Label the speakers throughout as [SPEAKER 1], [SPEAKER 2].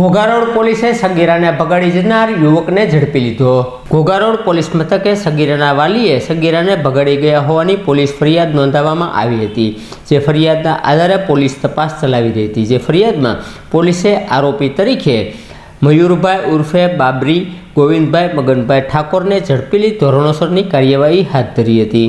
[SPEAKER 1] ઘોઘારોડ પોલીસે સગીરાને ભગાડી જનાર યુવકને ઝડપી લીધો. ઘોઘારોડ પોલીસ મથકે સગીરાના વાલીએ સગીરાને ભગાડી ગયા હોવાની પોલીસ ફરિયાદ નોંધાવવામાં આવી હતી. જે ફરિયાદના આધારે પોલીસ તપાસ ચલાવી રહી હતી. જે ફરિયાદમાં પોલીસે આરોપી તરીકે મયુરભાઈ ઉર્ફે બાબરી, ગોવિંદભાઈ મગનભાઈ ઠાકોરને ઝડપી લઈ ધોરણોસરની કાર્યવાહી હાથ ધરી હતી.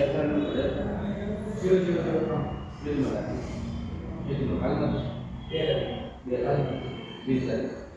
[SPEAKER 2] Dia di mana?
[SPEAKER 3] Dia di mana?
[SPEAKER 2] Dia di mana? Dia di mana? Dia di mana?